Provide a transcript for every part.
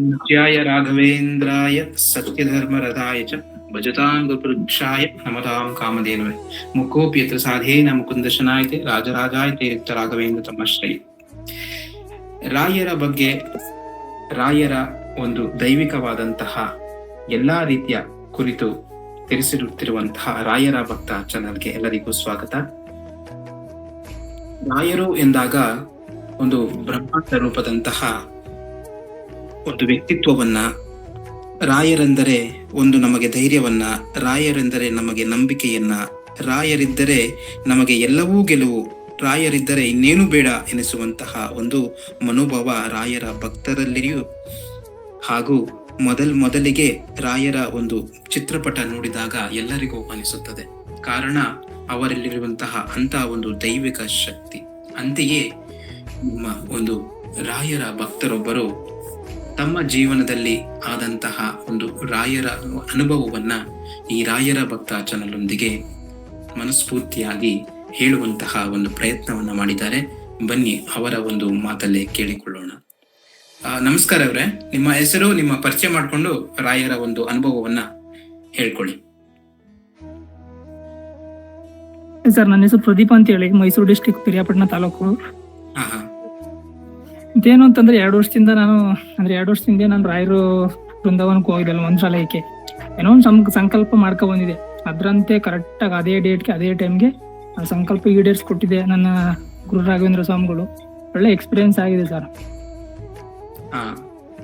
नित्याय राघवेन्द्राय सत्यधर्मरथाय च भजतां गुरुवृक्षाय नमतां कामधेनवे मुकोऽपि यत्र साधेन मुकुन्दशनायते ರಾಜರಾಜಾಯತೆ ಯುಕ್ತ ರಾಘವೇಂದ್ರ ತಮ್ಮಶ್ರೈ ರಾಯರ ಬಗ್ಗೆ ರಾಯರ ಒಂದು ದೈವಿಕವಾದಂತಹ ಎಲ್ಲಾ ರೀತಿಯ ಕುರಿತು ತಿಳಿಸಿರುತ್ತಿರುವಂತಹ ರಾಯರ ಭಕ್ತ ಚಾನಲ್ಗೆ ಎಲ್ಲರಿಗೂ ಸ್ವಾಗತ ರಾಯರು ಎಂದಾಗ ಒಂದು ಬ್ರಹ್ಮಾಂಡ ರೂಪದಂತಹ ಒಂದು ವ್ಯಕ್ತಿತ್ವವನ್ನ ರಾಯರೆಂದರೆ ಒಂದು ನಮಗೆ ಧೈರ್ಯವನ್ನ, ರಾಯರೆಂದರೆ ನಮಗೆ ನಂಬಿಕೆಯನ್ನ, ರಾಯರಿದ್ದರೆ ನಮಗೆ ಎಲ್ಲವೂ ಗೆಲುವು, ರಾಯರಿದ್ದರೆ ಇನ್ನೇನು ಬೇಡ ಎನಿಸುವಂತಹ ಒಂದು ಮನೋಭಾವ ರಾಯರ ಭಕ್ತರಲ್ಲಿಯೂ ಹಾಗೂ ಮೊದಲ್ ಮೊದಲಿಗೆ ರಾಯರ ಒಂದು ಚಿತ್ರಪಟ ನೋಡಿದಾಗ ಎಲ್ಲರಿಗೂ ಅನಿಸುತ್ತದೆ. ಕಾರಣ ಅವರಲ್ಲಿರುವಂತಹ ಅಂತ ಒಂದು ದೈವಿಕ ಶಕ್ತಿ. ಅಂತೆಯೇ ನಿಮ್ಮ ಒಂದು ರಾಯರ ಭಕ್ತರೊಬ್ಬರು ತಮ್ಮ ಜೀವನದಲ್ಲಿ ಆದಂತಹ ಒಂದು ರಾಯರ ಅನುಭವವನ್ನ ಈ ರಾಯರ ಭಕ್ತ ಜನರೊಂದಿಗೆ ಮನಸ್ಫೂರ್ತಿಯಾಗಿ ಹೇಳುವಂತಹ ಒಂದು ಪ್ರಯತ್ನವನ್ನ ಮಾಡಿದ್ದಾರೆ. ಬನ್ನಿ ಅವರ ಒಂದು ಮಾತಲ್ಲೇ ಕೇಳಿಕೊಳ್ಳೋಣ. ನಮಸ್ಕಾರ ಅವರೇ. ನಿಮ್ಮ ಹೆಸರು, ನಿಮ್ಮ ಪರಿಚಯ ಮಾಡಿಕೊಂಡು ರಾಯರ ಒಂದು ಅನುಭವವನ್ನ ಹೇಳ್ಕೊಳ್ಳಿ. ಸರ್, ನನ್ನ ಹೆಸರು ಪ್ರದೀಪ್ ಅಂತ ಹೇಳಿ ಮೈಸೂರು ಡಿಸ್ಟಿಕ್ ಪಿರಿಯಾಪಟ್ಟಣ ತಾಲೂಕು. ಇದೇನು ಅಂತಂದ್ರೆ ಎರಡು ವರ್ಷದಿಂದ ನಾನು ಅಂದ್ರೆ ಎರಡು ವರ್ಷದಿಂದ ನಾನು ರಾಯರು ಬೃಂದಾವನಕ್ಕೆ ಹೋಗಿದ್ದಲ್ಲ ಏಕೆ ಏನೋ ಒಂದು ಸಂ ಸಂಕಲ್ಪ ಮಾಡ್ಕೊ ಬಂದಿದೆ. ಅದ್ರಂತೆ ಕರೆಕ್ಟ್ ಆಗಿ ಅದೇ ಡೇಟ್ಗೆ ಅದೇ ಟೈಮ್ಗೆ ಆ ಸಂಕಲ್ಪ ಈಡೇರಿಸ್ಕೊಟ್ಟಿದೆ ನನ್ನ ಗುರು ರಾಘವೇಂದ್ರ ಸ್ವಾಮಿಗಳು. ಒಳ್ಳೆ ಎಕ್ಸ್ಪೀರಿಯನ್ಸ್ ಆಗಿದೆ ಸರ್ ಹಾ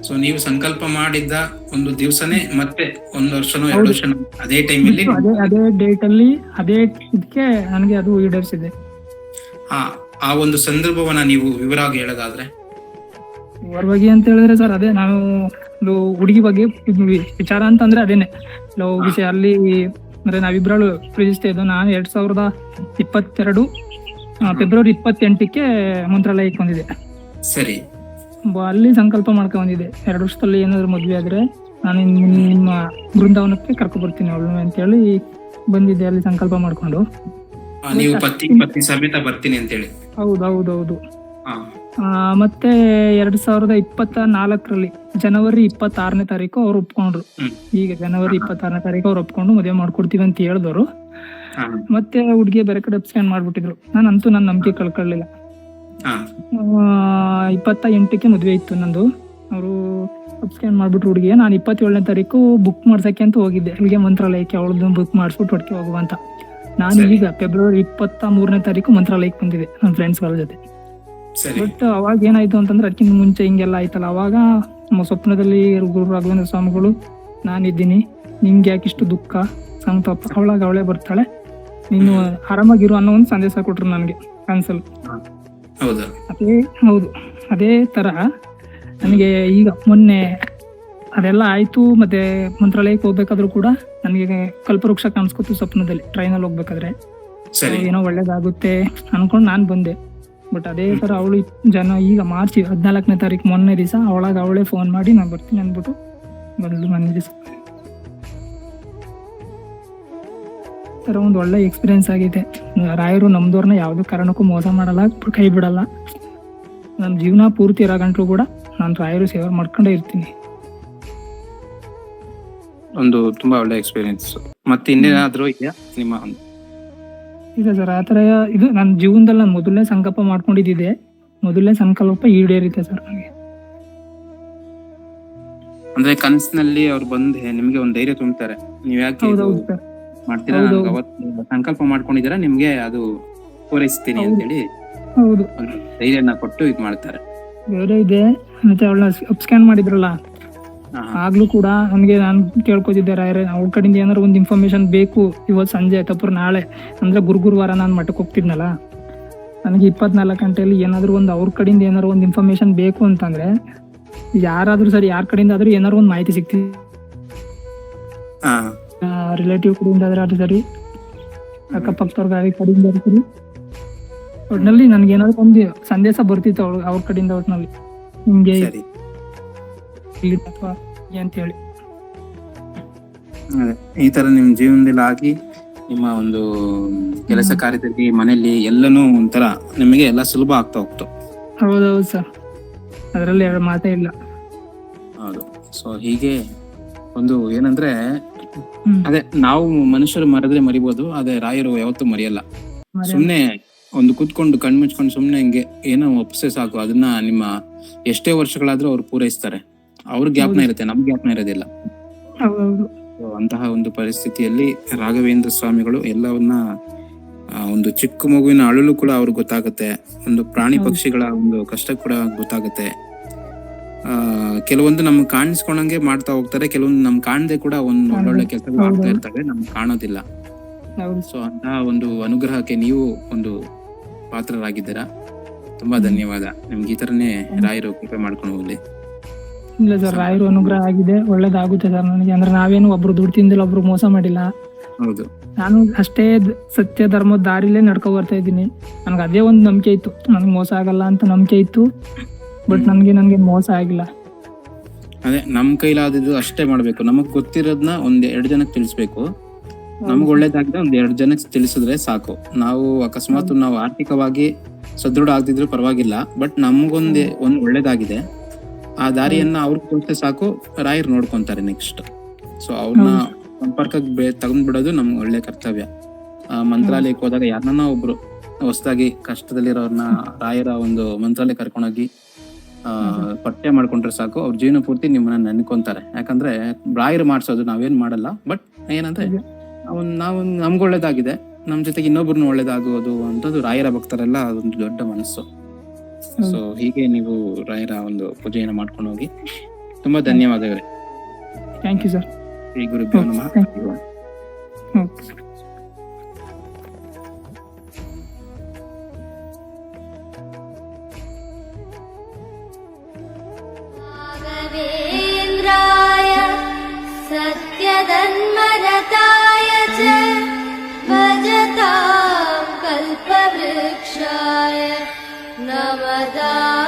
ಸೊ ನೀವು ಸಂಕಲ್ಪ ಮಾಡಿದ್ದ ಒಂದು ದಿವಸನೇ ಮತ್ತೆ ಒಂದು ವರ್ಷನೋ ಎರಡು ವರ್ಷ ವರ್ಷನೋ ಅದೇ ಟೈಮ್ ಅದೇ ಅದೇ ಡೇಟ್ ಅಲ್ಲಿ ಅದೇ ಇದಕ್ಕೆ ನನಗೆ ಅದು ಈಡೇರಿಸಿದೆ. ಹಾ ಆ ಒಂದು ಸಂದರ್ಭವನ್ನ ನೀವು ವಿವರವಾಗಿ ಹೇಳೋದಾದ್ರೆ? ಅವ್ರ ಬಗ್ಗೆ ಅಂತ ಹೇಳಿದ್ರೆ ಸರ್ ಅದೇ ನಾನು ಹುಡುಗಿ ಬಗ್ಗೆ ವಿಚಾರ ಅಂತಂದ್ರೆ ಅದೇನೆ. ಲವ್ ವಿಷಯ ಅಲ್ಲಿ ಅಂದ್ರೆ ನಾವಿಬ್ರಳು ಪ್ರೀತಿಸ್ತಾ ಇದ್ದು ನಾನು ಎರಡ್ ಸಾವಿರದ ಇಪ್ಪತ್ತೆರಡು ಫೆಬ್ರವರಿ ಇಪ್ಪತ್ತೆಂಟಕ್ಕೆ ಮಂತ್ರಾಲಯಕ್ಕೆ ಬಂದಿದೆ ಸರಿ. ಬ- ಅಲ್ಲಿ ಸಂಕಲ್ಪ ಮಾಡ್ಕೊಂಡ್ ಬಂದಿದೆ ಎರಡು ವರ್ಷದಲ್ಲಿ ಏನಾದ್ರು ಮದ್ವೆ ಆದ್ರೆ ನಾನು ನಿಮ್ಮ ಬೃಂದಾವನಕ್ಕೆ ಕರ್ಕೊ ಬರ್ತೀನಿ ಅವಳು ಅಂತೇಳಿ ಬಂದಿದ್ದೆ ಅಲ್ಲಿ ಸಂಕಲ್ಪ ಮಾಡ್ಕೊಂಡು. ನೀವು ಪತ್ನಿ ಪತ್ನಿ ಸಮೇತ ಬರ್ತೀನಿ ಅಂತೇಳಿ. ಹೌದು ಹೌದು ಹೌದು. ಆ, ಮತ್ತೆ ಎರಡ್ ಸಾವಿರದ ಇಪ್ಪತ್ತ ನಾಲ್ಕರಲ್ಲಿ ಜನವರಿ ಇಪ್ಪತ್ತಾರನೇ ತಾರೀಕು ಅವ್ರು ಒಪ್ಕೊಂಡ್ರು. ಈಗ ಜನವರಿ ಇಪ್ಪತ್ತಾರನೇ ತಾರೀಕು ಅವ್ರು ಒಪ್ಕೊಂಡು ಮದುವೆ ಮಾಡ್ಕೊಡ್ತೀವಿ ಅಂತ ಹೇಳಿದವರು. ಮತ್ತೆ ಹುಡುಗಿ ಬೇರೆ ಕಡೆ ಸ್ಕ್ಯಾನ್ ಮಾಡ್ಬಿಟ್ಟಿದ್ರು. ನಾನು ಅಂತೂ ನನ್ನ ನಂಬಿಕೆ ಕಳ್ಕೊಳ್ಳಿಲ್ಲ. ಇಪ್ಪತ್ತ ಎಂಟಕ್ಕೆ ಮದುವೆ ಇತ್ತು ನಂದು. ಅವರು ಸ್ಕ್ಯಾನ್ ಮಾಡ್ಬಿಟ್ರು ಹುಡುಗಿ ನಾನು ಇಪ್ಪತ್ತೇಳನೇ ತಾರೀಕು ಬುಕ್ ಮಾಡ್ಸಕ್ಕೆ ಅಂತ ಹೋಗಿದ್ದೆ. ಅಲ್ಲಿಗೆ ಮಂತ್ರಾಲಯಕ್ಕೆ ಅವಳದ್ದು ಬುಕ್ ಮಾಡಿಸ್ಬಿಟ್ಟು ಹೊಟ್ಟಿಗೆ ಹೋಗುವಂತ ನಾನು ಈಗ ಫೆಬ್ರವರಿ ಇಪ್ಪತ್ತ ಮೂರನೇ ತಾರೀಕು ಮಂತ್ರಾಲಯಕ್ಕೆ ಬಂದಿದೆ ನನ್ನ ಫ್ರೆಂಡ್ಸ್ಗಳ ಜೊತೆ. ಬಟ್ ಅವಾಗ ಏನಾಯ್ತು ಅಂತಂದ್ರೆ ಅದಕ್ಕಿಂತ ಮುಂಚೆ ಹಿಂಗೆಲ್ಲ ಆಯ್ತಲ್ಲ. ಅವಾಗ ನಮ್ಮ ಸ್ವಪ್ನದಲ್ಲಿ ಗುರು ರಾಘವೇಂದ್ರ ಸ್ವಾಮಿಗಳು ನಾನಿದ್ದೀನಿ. ನಿಮ್ಗೆ ಯಾಕೆ ಇಷ್ಟು ದುಃಖ? ಸಂತಾಪ ಅವಳಾಗ ಅವಳೇ ಬರ್ತಾಳೆ. ನೀನು ಆರಾಮಾಗಿರು ಅನ್ನೋ ಒಂದು ಸಂದೇಶ ಕೊಟ್ರು ನನಗೆ ಕನ್ಸಲ್ ಹೌದಾ? ಅದೇ ಹೌದು. ಅದೇ ತರ ನನಗೆ ಈಗ ಮೊನ್ನೆ ಅದೆಲ್ಲ ಆಯ್ತು. ಮತ್ತೆ ಮಂತ್ರಾಲಯಕ್ಕೆ ಹೋಗ್ಬೇಕಾದ್ರೂ ಕೂಡ ನನಗೆ ಕಲ್ಪವೃಕ್ಷ ಕಾಣಿಸ್ಕೊತು ಸ್ವಪ್ನದಲ್ಲಿ. ಟ್ರೈನಲ್ಲಿ ಹೋಗ್ಬೇಕಾದ್ರೆ. ಏನೋ ಒಳ್ಳೇದಾಗುತ್ತೆ ಅನ್ಕೊಂಡು ನಾನು ಬಂದೆ. ಬಟ್ ಅದೇ ತರ ಅವಳು ಜನ ಈಗ ಮಾರ್ಚ್ ಹದಿನಾಲ್ಕನೇ ತಾರೀಕು ಮೊನ್ನೆ ದಿವಸ ಅವಳಾಗ ಅವಳೇ ಫೋನ್ ಮಾಡಿ ನಾನು ಬರ್ತೀನಿ ಅಂದ್ಬಿಟ್ಟು ಬಂದು ಮೊನ್ನೆ ದಿವಸ. ತರ ಒಂದು ಒಳ್ಳೆ ಎಕ್ಸ್ಪೀರಿಯನ್ಸ್ ಆಗಿದೆ. ರಾಯರು ನಮ್ದವ್ರನ್ನ ಯಾವುದೇ ಕಾರಣಕ್ಕೂ ಮೋಸ ಮಾಡಲ್ಲ, ಕೈ ಬಿಡಲ್ಲ. ನನ್ನ ಜೀವನ ಪೂರ್ತಿ ಇರೋ ಗಂಟ್ಲು ಕೂಡ ನಾನು ರಾಯರು ಸೇವೆ ಮಾಡ್ಕೊಂಡೇ ಇರ್ತೀನಿ. ಒಂದು ತುಂಬಾ ಒಳ್ಳೆ ಎಕ್ಸ್ಪೀರಿಯನ್ಸ್ ಮತ್ತೆ ಇನ್ನೇನಾದ್ರೂ ಇದೆಯಾ? ನಿಮ್ಮ ಇದೆ ಸರ್ ಆ ಥರ ಇದು ನನ್ನ ಜೀವನದಲ್ಲಿ ನಾನು ಮೊದಲನೇ ಸಂಕಲ್ಪ ಮಾಡ್ಕೊಂಡಿದ್ದಿದೆ. ಮೊದಲನೇ ಸಂಕಲ್ಪ ಈಡೇರಿದೆ ಸರ್ ನನಗೆ. ಅಂದ್ರೆ ಕನಸಿನಲ್ಲಿ ಅವ್ರು ಬಂದ್ ನಿಮ್ಗೆ ಒಂದ್ ಧೈರ್ಯ ತುಂಬ್ತಾರೆ. ನೀವ್ ಯಾಕೆ ಇದು ಹೌದೌದು ಸರ್. ಮಾಡ್ತೀರಾ? ಹೌದು, ನಂಗ್ ಅವತ್ತು ಸಂಕಲ್ಪ ಮಾಡ್ಕೊಂಡಿದ್ದೀರಾ ನಿಮ್ಗೆ ಅದು ಪೂರೈಸ್ತೀನಿ ಅಂತ ಹೇಳಿ ಹೌದು. ಧೈರ್ಯನ ಕೊಟ್ಟು ಇದ್ ಮಾಡ್ತಾರೆ. ಬೇರೆ ಇದೆ. ಮತ್ತೆ ಅವಳನ್ನ ಸ್ಕ್ಯಾನ್ ಮಾಡಿದ್ರಲ್ಲ. ಆಗ್ಲೂ ಕೂಡ ನನಗೆ ನಾನು ಕೇಳ್ಕೊತಿದ್ದೆ ರಾಯರೇ ಅವ್ರ ಕಡೆಯಿಂದ ಏನಾದ್ರು ಒಂದು ಇನ್ಫಾರ್ಮೇಶನ್ ಬೇಕು ಇವತ್ತು ಸಂಜೆ ತಪ್ಪರು ನಾಳೆ. ಅಂದ್ರೆ ಗುರು ಗುರುವಾರ ನಾನು ಮಠಕ್ಕೆ ಹೋಗ್ತಿದ್ನಲ್ಲ ನನಗೆ ಇಪ್ಪತ್ನಾಲ್ಕು ಗಂಟೆಯಲ್ಲಿ ಏನಾದರೂ ಒಂದು ಅವ್ರ ಕಡೆಯಿಂದ ಏನಾದ್ರು ಒಂದು ಇನ್ಫಾರ್ಮೇಶನ್ ಬೇಕು ಅಂತಂದ್ರೆ ಯಾರಾದರೂ ಸರಿ ಯಾರ ಕಡೆಯಿಂದ ಆದರೂ ಏನಾದ್ರು ಒಂದು ಮಾಹಿತಿ ಸಿಕ್ತಿ ಹಾ. ರಿಲೇಟಿವ್ ಕಡೆಯಿಂದ ಆದ್ರೆ ಅದು ಸರಿ ಅಕ್ಕಪಕ್ಕದವ್ರ ಗಾಡಿ ಕಡೆಯಿಂದ ಆದ್ರೂ ಸರಿ. ಒಟ್ನಲ್ಲಿ ನನಗೆ ಏನಾದ್ರು ಒಂದು ಸಂದೇಶ ಬರ್ತಿತ್ತು ಅವ್ರ ಅವ್ರ ಕಡೆಯಿಂದ ಒಟ್ನಲ್ಲಿ. ಹಿಂಗೆ ಸರಿ ಇಲ್ಲಿ ಅಥವಾ ಅಂತ ಹೇಳಿ ಅದೇ ಈ ತರ ನಿಮ್ ಜೀವನದಲ್ಲಿ ಆಗಿ ನಿಮ್ಮ ಒಂದು ಕೆಲಸ ಕಾರ್ಯದಲ್ಲಿ ಮನೆಯಲ್ಲಿ ಎಲ್ಲನೂ ಒಂಥರ ನಿಮಗೆ ಎಲ್ಲ ಸುಲಭ ಆಗ್ತಾ ಹೋಗ್ತು. ಹೌದೌದು ಸರ್. ಅದರಲ್ಲಿ ಎರಡು ಮಾತೇ ಇಲ್ಲ. ಹೌದು. ಸೊ ಹೀಗೆ ಒಂದು ಏನಂದ್ರೆ. ಅದೇ ನಾವು ಮನುಷ್ಯರು ಮರೆದ್ರೆ ಮರಿಬೋದು ಅದೇ ರಾಯರು ಯಾವತ್ತೂ ಮರೆಯಲ್ಲ. ಸುಮ್ನೆ ಒಂದು ಕೂತ್ಕೊಂಡು ಕಣ್ಮುಚ್ಕೊಂಡು ಸುಮ್ನೆ ಹಿಂಗೆ ಏನೋ ಒಪ್ಸೆ ಸಾಕು. ಅದನ್ನ ನಿಮ್ಮ ಎಷ್ಟೇ ವರ್ಷಗಳಾದ್ರೂ ಅವ್ರು ಪೂರೈಸ್ತಾರೆ. ಅವ್ರ ಜ್ಞಾಪನ. ಇರುತ್ತೆ ನಮ್ ಜ್ಞಾಪನ ಇರೋದಿಲ್ಲ. ಹೌದೌದು. ಅಂತಹ ಒಂದು ಪರಿಸ್ಥಿತಿಯಲ್ಲಿ ರಾಘವೇಂದ್ರ ಸ್ವಾಮಿಗಳು ಎಲ್ಲವನ್ನ ಒಂದು ಚಿಕ್ಕ ಮಗುವಿನ ಅಳಲು ಕೂಡ ಅವ್ರಿಗೆ ಗೊತ್ತಾಗುತ್ತೆ. ಒಂದು ಪ್ರಾಣಿ ಪಕ್ಷಿಗಳ ಒಂದು ಕಷ್ಟ ಕೂಡ ಗೊತ್ತಾಗುತ್ತೆ. ಆ ಕೆಲವೊಂದು ನಮ್ಗೆ ಕಾಣಿಸ್ಕೊಂಡಂಗೆ ಮಾಡ್ತಾ ಹೋಗ್ತಾರೆ ಕೆಲವೊಂದು ನಮ್ ಕಾಣದೆ ಕೂಡ ಒಂದು ಒಳ್ಳೊಳ್ಳೆ ಕೆಲಸ ಮಾಡ್ತಾ ಇರ್ತಾರೆ ನಮ್ಗೆ ಕಾಣೋದಿಲ್ಲ. ಸೊ ಅಂತಹ ಒಂದು ಅನುಗ್ರಹಕ್ಕೆ ನೀವು ಒಂದು ಪಾತ್ರರಾಗಿದ್ದೀರಾ. ತುಂಬಾ ಧನ್ಯವಾದ. ನಿಮ್ಗೆ ಈ ತರನೇ ರಾಯರು ಕೃಪೆ ಮಾಡ್ಕೊಂಡು ಹೋಗ್ಲಿ. ಇಲ್ಲ ಸರ್ ರಾಯರು ಅನುಗ್ರಹ ಆಗಿದೆ ಒಳ್ಳೇದಾಗುತ್ತೆ ಸರ್ ನನಗೆ ಅಂದ್ರೆ ನಾವೇನು ಒಬ್ರು ದುಡ್ಡು ತಿಂದಿಲ್ಲ ಒಬ್ರು ಮೋಸ ಮಾಡಿಲ್ಲ. ಹೌದು. ನಾನು ಅಷ್ಟೇ ದ್- ಸತ್ಯ ಧರ್ಮದ ದಾರಿಲೇ ನಡ್ಕೊ ಬರ್ತಾ ಇದ್ದೀನಿ. ನನ್ಗೆ ಅದೇ ಒಂದು ನಂಬಿಕೆ ಇತ್ತು. ನನ್ಗೆ ಮೋಸ ಆಗಲ್ಲ ಅಂತ ನಂಬಿಕೆ ಇತ್ತು. ಬಟ್ ನನಗೆ ನನಗೆ ಮೋಸ ಆಗಿಲ್ಲ. ಅದೇ ನಮ್ ಕೈಲಾದಿದ್ದು ಅಷ್ಟೇ ಮಾಡ್ಬೇಕು. ನಮಗ್ ಗೊತ್ತಿರೋದ್ನ ಒಂದ್ ಎರಡು ಜನಕ್ಕೆ ತಿಳಿಸ್ಬೇಕು. ನಮ್ಗ್ ಒಳ್ಳೇದಾಗಿದೆ ಒಂದ್ ಎರಡು ಜನಕ್ಕೆ ತಿಳಿಸಿದ್ರೆ ಸಾಕು. ನಾವು ಅಕಸ್ಮಾತ್ ನಾವು ಆರ್ಥಿಕವಾಗಿ ಸದೃಢ ಆಗದಿದ್ರು ಪರವಾಗಿಲ್ಲ. ಬಟ್ ನಮ್ಗೊಂದ್ ಒಂದ್ ಒಳ್ಳೇದಾಗಿದೆ. ಆ ದಾರಿಯನ್ನ ಅವ್ರಿಗೆ ಕೊಟ್ಟೆ ಸಾಕು ರಾಯರ್ ನೋಡ್ಕೊಂತಾರೆ ನೆಕ್ಸ್ಟ್ ಸೊ ಅವ್ರನ್ನ ಸಂಪರ್ಕಕ್ಕೆ ಬೇ ತಗೊಂಡ್ ಬಿಡೋದು ನಮ್ಗೆ ಒಳ್ಳೆ ಕರ್ತವ್ಯ. ಆ, ಮಂತ್ರಾಲಯಕ್ಕೆ ಹೋದಾಗ ಯಾರನ್ನ ಒಬ್ರು ಹೊಸದಾಗಿ ಕಷ್ಟದಲ್ಲಿರೋರ್ನ ರಾಯರ ಒಂದು ಮಂತ್ರಾಲಯ ಕರ್ಕೊಂಡೋಗಿ ಆ ಪಠ್ಯ ಮಾಡ್ಕೊಂಡ್ರೆ ಸಾಕು ಅವ್ರ ಜೀವನ ಪೂರ್ತಿ ನಿಮ್ಮನ್ನ ನೆನ್ಕೊಂತಾರೆ. ಯಾಕಂದ್ರೆ ರಾಯರು ಮಾಡ್ಸೋದು ನಾವೇನ್ ಮಾಡಲ್ಲ ಬಟ್ ಏನಂದ್ರೆ ಅವ್ನು ನಾವು ನಮ್ಗೆ ಒಳ್ಳೇದಾಗಿದೆ ನಮ್ ಜೊತೆಗೆ ಇನ್ನೊಬ್ರನ್ನ ಒಳ್ಳೇದಾಗುವುದು ಅಂತದ್ದು ರಾಯರ ಭಕ್ತರೆಲ್ಲ ಅದೊಂದು ದೊಡ್ಡ ಮನಸ್ಸು. ಸೊ ಹೀಗೆ ನೀವು ರಾಯರ ಒಂದು ಪೂಜೆಯನ್ನು ಮಾಡ್ಕೊಂಡು ಹೋಗಿ ತುಂಬಾ ಧನ್ಯವಾದಗಳು. ಥ್ಯಾಂಕ್ ಯು ಸರ್ ಶ್ರೀ ಗುರುಭ್ಯೋ ನಮಃ. Okay Father.